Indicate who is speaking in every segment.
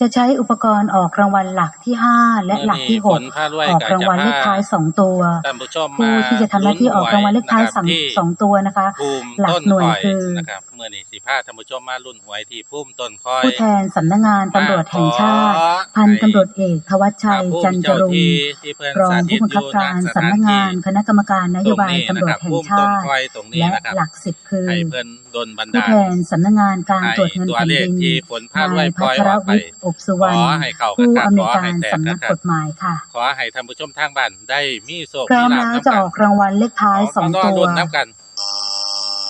Speaker 1: จะใช้อุปกรณ์ออกรางวัลหลักที่ห้าและหลักที่ห
Speaker 2: ฝ
Speaker 1: ก
Speaker 2: นพารวย
Speaker 1: ออก
Speaker 2: กับ
Speaker 1: รางวัลเลขท้ายสองตัว
Speaker 2: ท่านผู้ชม
Speaker 1: ผู้
Speaker 2: มา
Speaker 1: ที่จะทำหน้าที่ออกรางวัลเลขท้ายสาม
Speaker 2: ที่
Speaker 1: สองตัวนะคะ
Speaker 2: ภูมิ
Speaker 1: หลัก
Speaker 2: ต้น
Speaker 1: หน่วย
Speaker 2: คอย
Speaker 1: คือ
Speaker 2: นะครับเมื่อนี้สิพาท่านผู้ชมมารุ่นหวยที่ภูมิต้นคอย
Speaker 1: ผู้แทนสำนักงานตำรวจแห่งชาติ
Speaker 2: ขอ
Speaker 1: พันตำรวจเอกทวัชชัย
Speaker 2: ภูมิ
Speaker 1: จันทรง
Speaker 2: เาที่ที่เพิ่น
Speaker 1: รอง
Speaker 2: สาธิ
Speaker 1: ผู้
Speaker 2: ต
Speaker 1: บังคับการ
Speaker 2: อยู่ณ
Speaker 1: สำนักงาน
Speaker 2: ที่
Speaker 1: คณะกรรมการนโยบายตำรวจแห่งชา
Speaker 2: ตรง
Speaker 1: ติ
Speaker 2: นี้นะครับภูมิต้นคอยตรงนี้
Speaker 1: และ
Speaker 2: นะครับ
Speaker 1: หลักสิบคือ
Speaker 2: ให้เพิ่นดลบัน
Speaker 1: ผู้
Speaker 2: ดาล
Speaker 1: แทนสำนักงานการ
Speaker 2: ให้
Speaker 1: ตรวจเงิน
Speaker 2: ตัว
Speaker 1: แผ่น
Speaker 2: เลข
Speaker 1: ดิน
Speaker 2: ที่ฝนพารวย
Speaker 1: นาย
Speaker 2: ป
Speaker 1: พั
Speaker 2: ล่อย
Speaker 1: ท
Speaker 2: อ
Speaker 1: ร
Speaker 2: อกไป
Speaker 1: วิทย์อบสุวรรณ
Speaker 2: ขอให้เข้า
Speaker 1: ผู้
Speaker 2: คักๆ
Speaker 1: อำนวย
Speaker 2: ขอ
Speaker 1: การ
Speaker 2: ให้แตก
Speaker 1: สำนัก
Speaker 2: คักๆ
Speaker 1: กฎหมายค่ะ
Speaker 2: ขอให้ท่านผู้ชมทางบ้านได้มีโชค
Speaker 1: พร้อ
Speaker 2: มี
Speaker 1: ม
Speaker 2: ลาภ
Speaker 1: แล้ว
Speaker 2: นำ
Speaker 1: จะ
Speaker 2: กั
Speaker 1: อนอกรางวัลเลขท้ายสอง
Speaker 2: มารอ
Speaker 1: ตัว
Speaker 2: ลุ้นน้ำกัน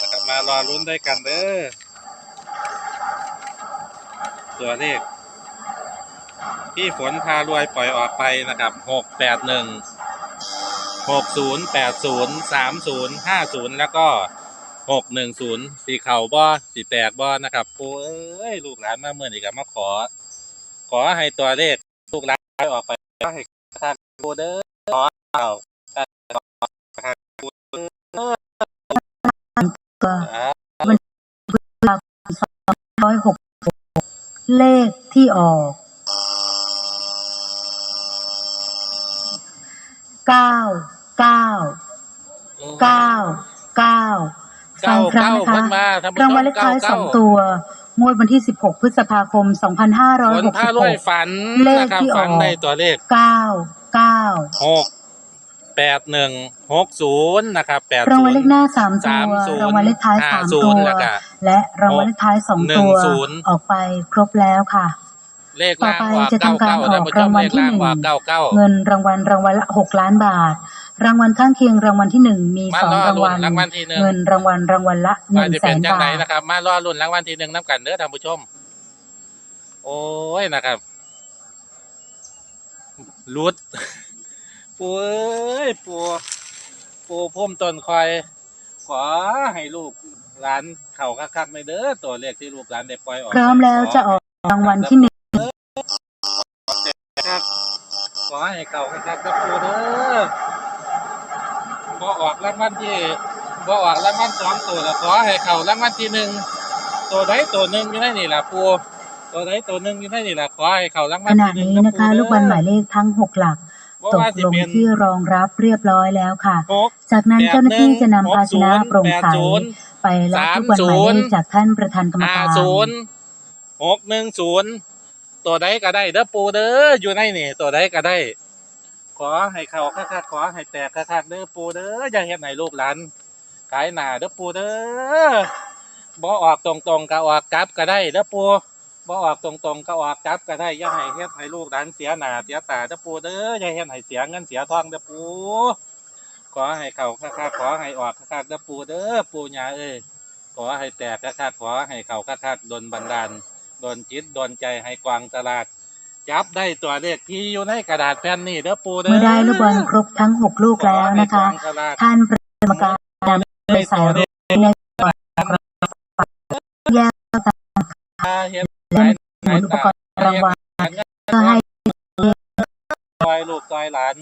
Speaker 2: นะครับมารอลุ้นด้วยกันเด้อตัวเลขที่ฝนพารวยปล่อยออกไปนะครับหกแปดหนึ่งหกศูนย์แปดศูนย์สามศูนย์ห้าศูนย์แล้วก็หกหนึ่งศูนย์สีเข่าบ่สีแตกบ่นะครับปูเอ้ย ลูกหลานมาเมื่อนี้กับมาขอ ขอให้ตัวเลขลูกหลานออกไปขอให้ท่างปูเด้อขอเข่า
Speaker 1: ก็
Speaker 2: อ่า
Speaker 1: ร้อยหกเลขที่ออกเก้าเก้าเก้าเก้าฟังครั้งนะคะรางวัลเลขท้ายสองตัว งวดวันที่ 16 พฤษภาคม
Speaker 2: ฝนพารวย
Speaker 1: 2566
Speaker 2: ฝัน
Speaker 1: เลข
Speaker 2: นะครับ
Speaker 1: ที่ออก
Speaker 2: ฝันในตัวเลข
Speaker 1: 9 9
Speaker 2: หกแปดหนึ่งหกศูนย์นะครับแปด
Speaker 1: รางวัลเลขหน้า
Speaker 2: ศูนย์
Speaker 1: 3ตัว
Speaker 2: สามศูนย์
Speaker 1: รางวัลเลขท้าย
Speaker 2: ห้า
Speaker 1: 3
Speaker 2: ศู
Speaker 1: ตั
Speaker 2: นย์
Speaker 1: ว
Speaker 2: แล้วก็
Speaker 1: และรางวัลเลขท้าย2
Speaker 2: หนึ่
Speaker 1: ตั
Speaker 2: ง
Speaker 1: ว
Speaker 2: ศูนย์
Speaker 1: ออกไปครบแล้วค่ะ
Speaker 2: เลข
Speaker 1: ต่อ
Speaker 2: ล่าง
Speaker 1: ไป
Speaker 2: ว่า
Speaker 1: จะ
Speaker 2: เก้า
Speaker 1: ทำการ
Speaker 2: เก้า
Speaker 1: อ
Speaker 2: ท่า
Speaker 1: อนก
Speaker 2: ผู้ชม
Speaker 1: รางวัล
Speaker 2: เลข
Speaker 1: ที่
Speaker 2: ล่าง
Speaker 1: หนึ่ง
Speaker 2: ว่าเก้าเก้า
Speaker 1: เงินรางวัลรางวัลละ 6 ล้านบาท รางวัลข้างเคียงรางวัลที่1มี
Speaker 2: มารอ
Speaker 1: 2ราง
Speaker 2: ลุ้
Speaker 1: วันล
Speaker 2: รางวัลที่หนึ่ง
Speaker 1: เงินรางวัลรางวัลละ
Speaker 2: ว่า
Speaker 1: 1
Speaker 2: จะ
Speaker 1: แส
Speaker 2: เป็น
Speaker 1: น
Speaker 2: จัง
Speaker 1: บา
Speaker 2: ไร
Speaker 1: ท
Speaker 2: นะครับ มารอลุ้นรางวัลที่หนึ่งน้ำกันเด้อท่านผู้ชม โอ้ยนะครับรุดปูเอ้ยปูปูพุ่มต้นคอย ขอให้ลูกหลานเข่าคักๆในเด้อตัวเลขที่ลูกหลานได้ปล่อยออก
Speaker 1: พร้อมแล้วจะออกรางวัลที่1
Speaker 2: ครับขอให้เข่าคักๆกับปูเด้อ บ่ออกรางวัลที่บ่ออกรางวัลสองตัวแล้วขอให้เข่ารางวัลที่หนึ่งตัวใดตัวหนึ่งอยู่ในนี่ล่ะปูตัวใดตัวหนึ่งอยู่ในนี่ล่ะขอให้เข่าราง
Speaker 1: ข
Speaker 2: วัล
Speaker 1: ณะ
Speaker 2: ที่หนึ่ง
Speaker 1: นี้นะคะ ลูกบอลหมายเลขทั้ง 6 หลัก
Speaker 2: บ่
Speaker 1: ตก
Speaker 2: ว่าสิ
Speaker 1: ลง
Speaker 2: เป็น
Speaker 1: ที่รองรับเรียบร้อยแล้วค่ะ
Speaker 2: หก
Speaker 1: จากนั้น
Speaker 2: แปด
Speaker 1: เจ้าหน้าที่
Speaker 2: หนึ่ง
Speaker 1: จะนำภาชนะ
Speaker 2: หกศูนย์
Speaker 1: โปร่งใส
Speaker 2: แปดศูนย์
Speaker 1: ไปรับลูกบอลหมายเลขจากท่านประธานกรรม
Speaker 2: ห้า
Speaker 1: การ
Speaker 2: ศูนย์หกหนึ่งศูนย์ตัวใดก็ได้เด้อปูเด้ออยู่ในนี่ ตัวใดก็ได้ ขอให้เขาคักๆขอให้แตกคักๆเด้อปูเด้ออย่าเฮ็ดให้ลูกหลานขายหนาเด้อปูเด้อบ่ออกตรงๆก็ออกกลับก็ได้เด้อปูบ่ออกตรงๆก็ออกกลับก็ได้อย่าให้เฮ็ดให้ลูกหลานเสียหนาเสียตาเด้อปูเด้ออย่าเฮ็ดให้เสียเงินเสียทองเด้อปูขอให้เขาคักๆขอให้ออกคักๆเด้อปูเด้อปูยาเอ้ยขอให้แตกคักๆขอให้เขาคักๆดนบันดาลดนจิตดนใจให้กวางสลาด จับได้ตัวเลขที่อยู่ในกระดาษแผ่นนี้เด้อปูเด้อ
Speaker 1: เมื่อได้ลูกบอลครบทั้ง6ลูกแล้วนะคะ
Speaker 2: ขอให้กวางสลาด
Speaker 1: ท่านประธานกรรมการนำไปใส่รูปในกล่องแยก
Speaker 2: เห็น
Speaker 1: เล่นหมุนอุปกรณ์รางวัลเพื่อให้
Speaker 2: ซอยลูกซอยหลาน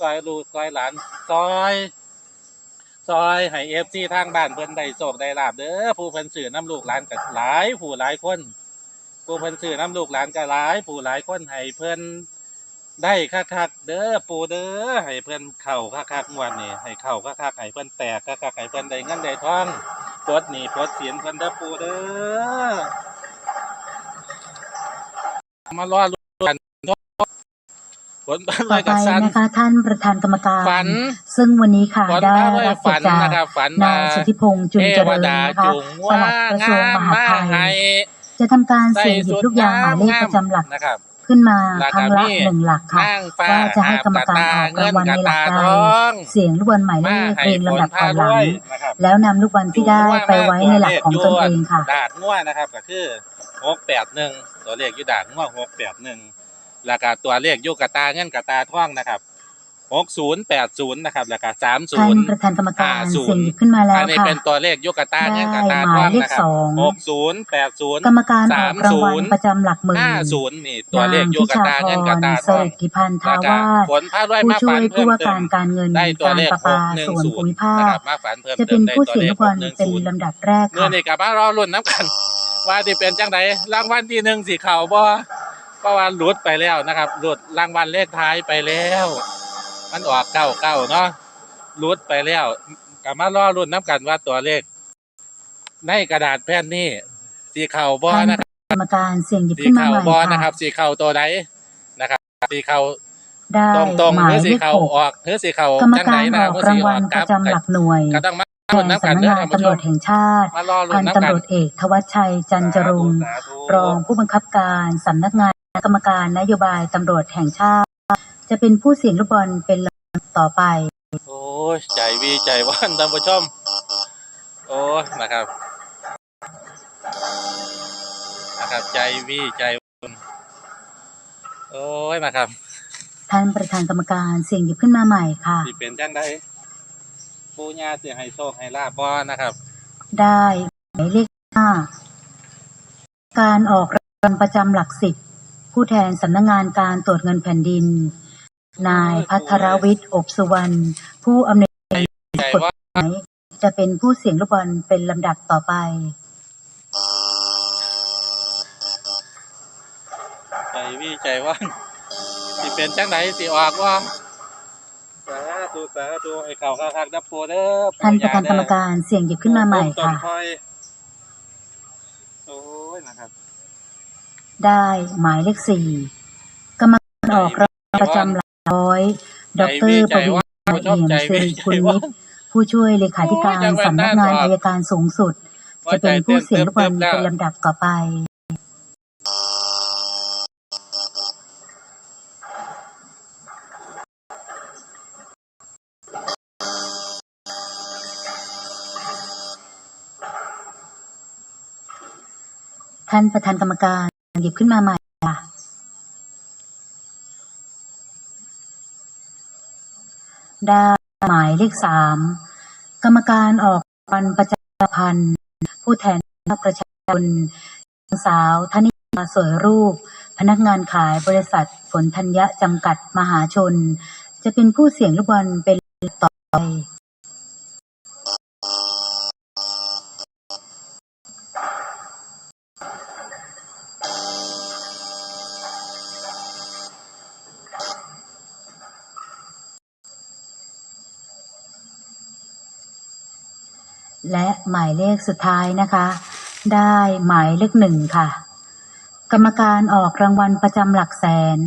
Speaker 2: ซอยลูกซอยหลานซอยซอยให้เอฟซีทางบ้านเพิ่นได้โชคได้ลาบเด้อผู้เพิ่นสื่อน้ำลูกหลานก็หลายผู้หลายคน ผู้เพิ่นสื่อน้ำลูกหลานก็หลายผู้หลายคนให้เพิ่นได้คักๆเด้อปู่เด้อให้เพิ่นเข้าคักๆงวดนี้ให้เข้าคักๆให้เพิ่นแตกคักๆให้เพิ่นได้เงินได้ทองปลดหนี้ปลดสินเพิ่นเด้อปู่เด้อมารอลุ้นกันผลบ้านล
Speaker 1: ต่อ
Speaker 2: อย
Speaker 1: ไป
Speaker 2: กับสัน
Speaker 1: นะคะท่านประธานกรรมการ
Speaker 2: ฝัน
Speaker 1: ซึ่งวันนี้ค่ะ
Speaker 2: ฝัน
Speaker 1: ได้
Speaker 2: มาด้วย
Speaker 1: รับ
Speaker 2: ฝัน
Speaker 1: จาก
Speaker 2: นะครับฝัน
Speaker 1: นามา
Speaker 2: ย
Speaker 1: สุทธิพงษ์จุน
Speaker 2: เท
Speaker 1: เจ
Speaker 2: ว
Speaker 1: ริญ
Speaker 2: ดา
Speaker 1: นะคะ
Speaker 2: จุง
Speaker 1: ป
Speaker 2: ว่า
Speaker 1: ลัดกระทรวง
Speaker 2: งาม
Speaker 1: มหา
Speaker 2: มา
Speaker 1: ดไท
Speaker 2: ให้
Speaker 1: ย จะทำการ
Speaker 2: ใส่
Speaker 1: เสี่ยงหยิบ
Speaker 2: สุด
Speaker 1: ลูกยางหมายเลข
Speaker 2: งาม
Speaker 1: ประจำหลัก
Speaker 2: นะครับ
Speaker 1: ขึ้นมา
Speaker 2: รา
Speaker 1: ครั้
Speaker 2: คาง
Speaker 1: ละ
Speaker 2: มี
Speaker 1: หนึ่งหลักค่ะ
Speaker 2: นั่งฟ้า
Speaker 1: ว่าจะให้กรรมการออก
Speaker 2: เงิ
Speaker 1: ราง
Speaker 2: น
Speaker 1: วัล
Speaker 2: ก
Speaker 1: ใน
Speaker 2: ระ
Speaker 1: หลั
Speaker 2: ตาก
Speaker 1: ใด
Speaker 2: ทอง
Speaker 1: เสียงลูกบอลหมายเล
Speaker 2: มา
Speaker 1: ข
Speaker 2: ให้
Speaker 1: เรียง
Speaker 2: ฝน
Speaker 1: ลำดับ
Speaker 2: พา
Speaker 1: ก่อนหลั
Speaker 2: ด้ว
Speaker 1: ง
Speaker 2: ยนะครับ
Speaker 1: แล้วนำลูกบอลที่ได้ไปไว้ในหลักของตนเองค่ะ
Speaker 2: ดาดง่วนะครับก็คือหกแปดหนึ่งตัวเลขอยู่ดาดง่วหกแปดหนึ่งแล้วก็ตัวเลขอยู่กระตาเงินกระตาท่องนะครับ หกศูนย์แปดศูนย์นะครับแล้วก็สามศู
Speaker 1: ท่าน
Speaker 2: นย์
Speaker 1: ประธานกรรมการ
Speaker 2: ห้าศูนย์
Speaker 1: เสี่ยงหยิบขึ้นมาแล้
Speaker 2: อั
Speaker 1: วน
Speaker 2: นี้
Speaker 1: ค่ะ
Speaker 2: เป็นตัวเลขยุกตาเงินกระตา
Speaker 1: ได้ห
Speaker 2: ท่อ
Speaker 1: มางยเลข
Speaker 2: นะครับ
Speaker 1: สอง
Speaker 2: หกศูนย์แปดศูนย์
Speaker 1: กรรมการออกรางวัลประจำหลักหมื่น
Speaker 2: ห้าศูนย์นี่ตัวเลข
Speaker 1: นาง
Speaker 2: ยุ
Speaker 1: พิ
Speaker 2: ก
Speaker 1: ชา
Speaker 2: ตา
Speaker 1: พ
Speaker 2: เงินกระ
Speaker 1: ร
Speaker 2: ตา
Speaker 1: เส
Speaker 2: ท่อง
Speaker 1: ริฐกิพันธา
Speaker 2: แล้วก็
Speaker 1: วาส
Speaker 2: ฝนพาด้วย
Speaker 1: ผู้
Speaker 2: มา
Speaker 1: ช่
Speaker 2: ฝั
Speaker 1: วย
Speaker 2: น
Speaker 1: ผู้
Speaker 2: เพิ่ม
Speaker 1: ว่า
Speaker 2: เติ
Speaker 1: การ
Speaker 2: ม
Speaker 1: การเงิน
Speaker 2: ได้ตัว
Speaker 1: การ
Speaker 2: เลข
Speaker 1: ประ
Speaker 2: ห
Speaker 1: ปาก
Speaker 2: หนึ่ง
Speaker 1: ส่วน
Speaker 2: ศูน
Speaker 1: ภู
Speaker 2: ย์
Speaker 1: มิภา
Speaker 2: นะค
Speaker 1: ค
Speaker 2: รับมาฝันเพิ่ม
Speaker 1: จะ
Speaker 2: เติ
Speaker 1: เป็
Speaker 2: ม
Speaker 1: น
Speaker 2: ได้
Speaker 1: ผู้
Speaker 2: ตัว
Speaker 1: เสี่ยง
Speaker 2: เล
Speaker 1: ลู
Speaker 2: ข
Speaker 1: กบอล
Speaker 2: หนึ่ง
Speaker 1: เป็น
Speaker 2: ศูนย์
Speaker 1: ลำดับแรก
Speaker 2: เมื่อ
Speaker 1: ค่ะ
Speaker 2: นี้กับมารอรุ่นน้ำกัน ว่าที่เป็นจังไดรางวัลที่หนึ่งสีขาวบ่เพราะว่าหลุดไปแล้วนะครับหลุดรางวัลเลขท้ายไปแล้ว มันออกเก้าเก้าเนาะหลุดไปแล้วกลับมารอรุ่นน้ำกันว่าตัวเลข ในกระดาษแผ่นนี้ สีเข่าบอ
Speaker 1: นะ
Speaker 2: ครับ
Speaker 1: กรรมการเสียงหยิบ
Speaker 2: สี
Speaker 1: ขึ้นมา
Speaker 2: เข่า
Speaker 1: ใหม่
Speaker 2: บอ
Speaker 1: ค่ะ
Speaker 2: นะครับ สีเข่าตัวใดนะครับ สีเข่า
Speaker 1: ได้
Speaker 2: ตรงตรง
Speaker 1: ห
Speaker 2: ๆ
Speaker 1: มา
Speaker 2: หรือสี
Speaker 1: ข
Speaker 2: เข่า
Speaker 1: หก
Speaker 2: ออกหรือสีเข่าก
Speaker 1: รรม
Speaker 2: จังไห
Speaker 1: กานร
Speaker 2: นะ
Speaker 1: อ
Speaker 2: ค
Speaker 1: อ
Speaker 2: รับ
Speaker 1: กราง
Speaker 2: สีอ
Speaker 1: วั
Speaker 2: อ
Speaker 1: ล
Speaker 2: ก
Speaker 1: ป
Speaker 2: ครั
Speaker 1: ระจำหลักหน่วย
Speaker 2: ก็ต้องมา
Speaker 1: แท
Speaker 2: รุ่น
Speaker 1: น้ำ
Speaker 2: กัน
Speaker 1: สำนัก
Speaker 2: เด้องา
Speaker 1: น
Speaker 2: ท่านผู้
Speaker 1: ตำรว
Speaker 2: ม
Speaker 1: จแห่งชาติ
Speaker 2: มารอรุ่
Speaker 1: พั
Speaker 2: น
Speaker 1: น
Speaker 2: น้ำ
Speaker 1: ตำ
Speaker 2: กัน
Speaker 1: รวจเอกทวัชชัยจันจรุง
Speaker 2: สาธุ
Speaker 1: รองผู้บังคับการสำนักงานกรรมการนโยบายตำรวจแห่งชาติ จะเป็นผู้เสี่ยงลูกบอลเป็นลำดับต่อไป
Speaker 2: โอ้ยใจวีใจว่านท่านผู้ชม โอ้ยนะครับ นะครับใจวีใจว่านโอ้ยนะครับ
Speaker 1: ท่านประธานกรรมการเสี่ยงหยิบขึ้นมาใหม่ค่ะ
Speaker 2: สิเป็นจังไดปูญาสิให้โชคให้ลาบบ่นะครับ
Speaker 1: ได้หมายเลขห้าการออกรางวัลประจำหลักสิบผู้แทนสำนักงานการตรวจเงินแผ่นดิน นายพัทรวิทย์ อบสุวรรณ ผู้อำนวยการกฎหมายจะเป็นผู้เสี่ยงลูกบอลเป็นลำดับต่อไป
Speaker 2: ใจวีใจว่านสิเป็นจังไดสิออกว่าสาธุสาธุให้เขาคักๆดับปูเด้อ
Speaker 1: ท่านประธานกรรมการเสี่ยงหยิบขึ้นมาใหม่ค่ะ
Speaker 2: โอ้ยนะครับ
Speaker 1: ได้หมายเลขสี่กรรมการออกรประจำหลัก ร้อยดรปวีณเอี่ยมสิริคุณนิตผู้ช่วยเลขาธิการสำนักงานอายการสูงสุด จะเป็นผู้เสี่ยงลูกบอลเป็นลำดับต่อไปท่านประธานกรรมการหยิบขึ้นมาใหม่ค่ะ ได้ หมายเลขสามกรรมการออกรางวันประจำพันธ์ผู้แทนประชาชนสาวธนิยาสวยรูป พนักงานขายบริษัทฝนธัญญะจำกัดมหาชน จะเป็นผู้เสี่ยงลูกบอลเป็นต่อไป และหมายเลขสุดท้ายนะคะ ได้หมายเลขหนึ่งค่ะ กรรมการออกรางวัลประจำหลักแสน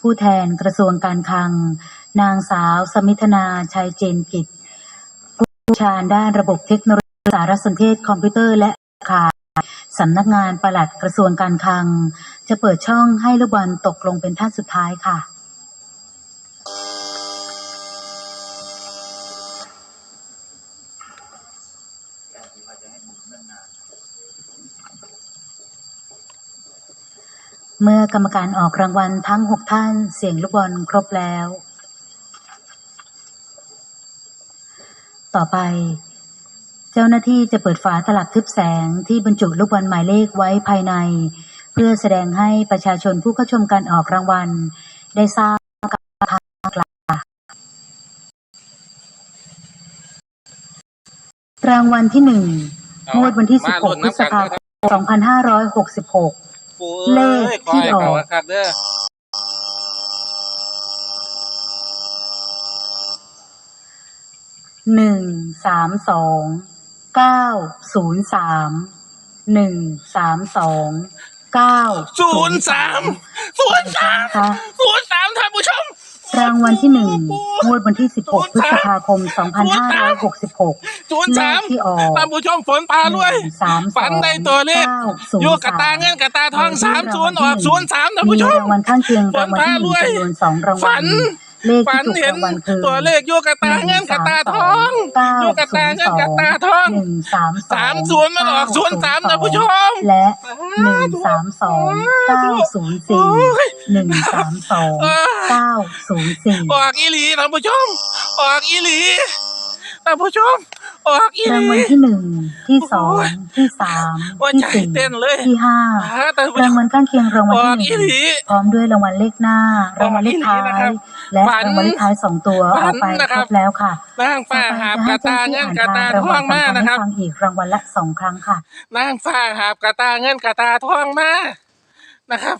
Speaker 1: ผู้แทนกระทรวงการคลัง นางสาว สมิธนาชัยเจนกิจผู้ชาญด้านระบบเทคโนโลยีสารสนเทศคอมพิวเตอร์และขายสำนักงานปลัดกระทรวงการคลัง จะเปิดช่องให้ลูกบอลตกลงเป็นท่านสุดท้ายค่ะ เมื่อกรรมการออกรางวัลทั้งหกท่านเสียงลูกบอลครบแล้ว ต่อไป เจ้าหน้าที่จะเปิดฝาตลับทึบแสงที่บรรจุลูกบอลหมายเลขไว้ภายใน เพื่อแสดงให้ประชาชนผู้เข้าชมการออกรางวัล ได้ทราบการทางกลารางวัลที่หนึ่ง งวดวันที่
Speaker 2: มารุ่น
Speaker 1: 16 พฤ
Speaker 2: น้ำ
Speaker 1: ษ
Speaker 2: กัน
Speaker 1: ภา
Speaker 2: เด้อ
Speaker 1: คม 2566
Speaker 2: ปู
Speaker 1: เล
Speaker 2: เอ้
Speaker 1: ข
Speaker 2: ยขอ
Speaker 1: ที่
Speaker 2: ให้
Speaker 1: ออก
Speaker 2: เขาคักๆเด้อ
Speaker 1: หนึ่งสามสองเก้าศูนย์สามหนึ่งสามสองเก้า
Speaker 2: ศูนย์สามศูนย์สาม
Speaker 1: ค่ะ
Speaker 2: ศูนย์สามท่านผู้ชม
Speaker 1: รางวัลที่หนึ่งงวดวันที่สิบหกพฤษภาคมสองพันห้าร้อยหกสิบหก
Speaker 2: ศูนย์
Speaker 1: เล
Speaker 2: สา
Speaker 1: ข
Speaker 2: ม
Speaker 1: ที่ออก
Speaker 2: ท่านผู้ชมฝนพาด้วย
Speaker 1: สาม
Speaker 2: ฝันได้ตัวเลขโยกกระตาเงินกระตาทองสามศูนย์ออกศูนย์สามท่าน
Speaker 1: มี
Speaker 2: ผู้ชม
Speaker 1: รางวัลข้างเคียง
Speaker 2: ฝ
Speaker 1: รานงวัลที่หนึ่ง
Speaker 2: พารวย
Speaker 1: จำนวนสองราง
Speaker 2: ฝั
Speaker 1: วัล
Speaker 2: น
Speaker 1: เลข
Speaker 2: ฝั
Speaker 1: ที่
Speaker 2: น
Speaker 1: ถูก
Speaker 2: เห็น
Speaker 1: รางวัลคือ
Speaker 2: ตัวเลขโยกกระตาเงินกระตาทอง
Speaker 1: เก้า
Speaker 2: โยกกระตาเงินกระตาทอง
Speaker 1: หนึ่งสามสอง
Speaker 2: สามศูนย์มันออกศูนย์สามท่านผู้ชม
Speaker 1: และหนึ่งสามสองเก้าศูนย์สี่
Speaker 2: โอ้ย
Speaker 1: หนึ่งสามสอง
Speaker 2: เออ
Speaker 1: เก้าศูนย์สี่
Speaker 2: ออกอีหลีท่านผู้ชมออกอีหลีท่านผู้ชม ออกอีห
Speaker 1: ราง
Speaker 2: ลี
Speaker 1: วัลที่หนึ่งที่สองที่สาม
Speaker 2: ว่า
Speaker 1: ที่
Speaker 2: ใจ
Speaker 1: สี่
Speaker 2: เต้นเลย
Speaker 1: ที่ห้า
Speaker 2: อ่าท่านผู้ช
Speaker 1: ราง
Speaker 2: ม
Speaker 1: วัลข้างเคียงรางวัล
Speaker 2: ออก
Speaker 1: ที่ห
Speaker 2: อี
Speaker 1: นึ่ง
Speaker 2: หลี
Speaker 1: พร้อมด้วยรางวัลเลขหน้ารางวัลเลขท้า
Speaker 2: ออกอีหลีนะครั
Speaker 1: ย
Speaker 2: บ
Speaker 1: และ
Speaker 2: ฝัน
Speaker 1: รางวัลเลขท้ายสองตัว
Speaker 2: ฝั
Speaker 1: อนอกไป
Speaker 2: นะค
Speaker 1: ค
Speaker 2: รั
Speaker 1: ร
Speaker 2: บ
Speaker 1: บแล้วค่ะ
Speaker 2: นางฟ้าหาบกระตาเงินกระตาทองมานะครับ
Speaker 1: ฟังอีกรางวัลละสองครั้งค่ะ
Speaker 2: นางฟ้าหาบกระตาเงินกระตาทองมานะครับ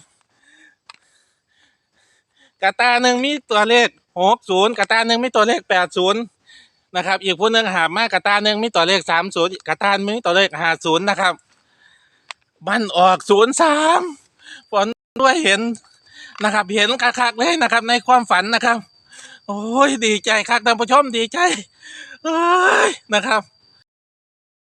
Speaker 2: กระตาหนึ่งมีตัวเลขหกศูนย์กระตาหนึ่งมีตัวเลขแปดศูนย์ นะครับ อีกผู้หนึ่งหามากระตาหนึ่งมีต่อเลขสามศูนย์กระตาหนึ่งมีต่อเลขห้าศูนย์นะครับ มันออกศูนย์สามฝนด้วยเห็นนะครับ เห็นคักๆเลยนะครับ ในความฝันนะครับ โอ้ยดีใจครับท่านผู้ชมดีใจนะครับ